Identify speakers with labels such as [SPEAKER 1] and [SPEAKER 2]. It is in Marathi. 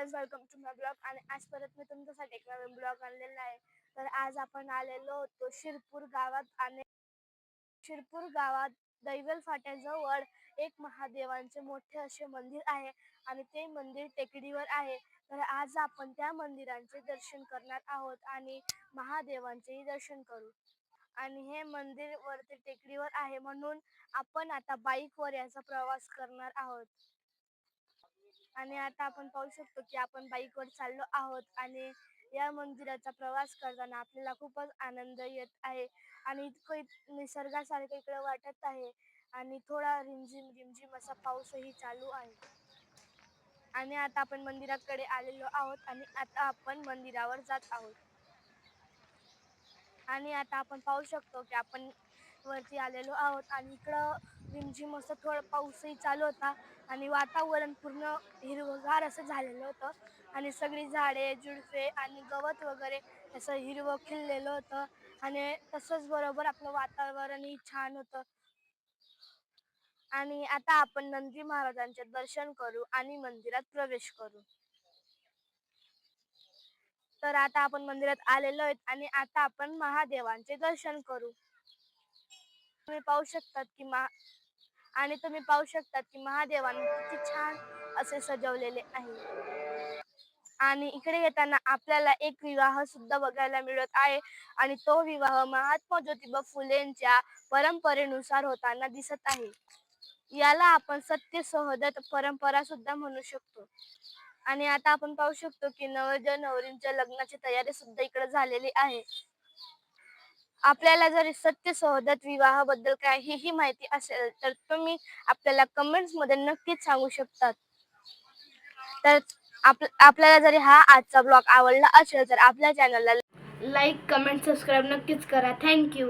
[SPEAKER 1] Guys welcome to my blog आणि आज परत मी तुमच्यासाठी एक नवीन ब्लॉग आणलेला आहे. तर आज आपण आलेलो होतो शिरपूर गावात आणि शिरपूर गावात दैवल फाट्याजवळ एक महादेवांचे मोठे असे मंदिर आहे आणि ते मंदिर टेकडीवर आहे. तर आज आपण त्या मंदिरांचे दर्शन करणार आहोत आणि महादेवांचेही दर्शन करू. आणि हे मंदिर वरती टेकडीवर आहे म्हणून आपण आता बाईकवर याचा प्रवास करणार आहोत. आणि आता आपण पाहू शकतो की आपण बाईकवर चाललो आहोत आणि या मंदिराचा प्रवास करताना आपल्याला खूपच आनंद येत आहे आणि इतकं निसर्गासारखं इकडे वाटत आहे आणि थोडा रिमझिम रिमझिम असा पाऊसही चालू आहे. आणि आता आपण मंदिराकडे आलेलो आहोत आणि आता आपण मंदिरावर जात आहोत. आणि आता आपण पाहू शकतो की आपण वरती आलेलो आहोत. आणि इकडं रिमझिम असं थोडं पाऊसही चालू होता. आणि वातावरण पूर्ण हिरवगार असं झालेलं होतं. आणि सगळी झाडे झुडपे आणि गवत वगैरे असं हिरवं खिललेलं होतं. आणि तसंच बरोबर आपलं वातावरणही छान होतं. आणि आता आपण नंदी महाराजांचे दर्शन करू आणि मंदिरात प्रवेश करू. तर आता आपण मंदिरात आलेलो आहेत आणि आता आपण महादेवांचे दर्शन करू. तुम्ही पाहू शकतात की महा आणि तुम्ही पाहू शकतात की महादेवाने किती छान असे सजवलेले आहे. आणि इकडे येताना आपल्याला एक विवाह सुद्धा बघायला मिळत आहे. आणि तो विवाह महात्मा ज्योतिबा फुलेंच्या परंपरेनुसार होताना दिसत आहे. याला आपण सत्य सहोदत परंपरा सुद्धा म्हणू शकतो. आणि आता आपण पाहू शकतो की नवरदेव नवरींच्या लग्नाची तयारी सुद्धा इकडे झालेली आहे. आपल्याला जर सत्य सहोदत विवाहाबद्दल काहीही माहिती असेल तर तुम्ही आपल्याला कमेंट्समध्ये नक्कीच सांगू शकतात. तर आप आपल्याला जरी हा आजचा ब्लॉग आवडला असेल तर आपल्या चॅनलला लाईक कमेंट सबस्क्राईब नक्कीच करा. थँक्यू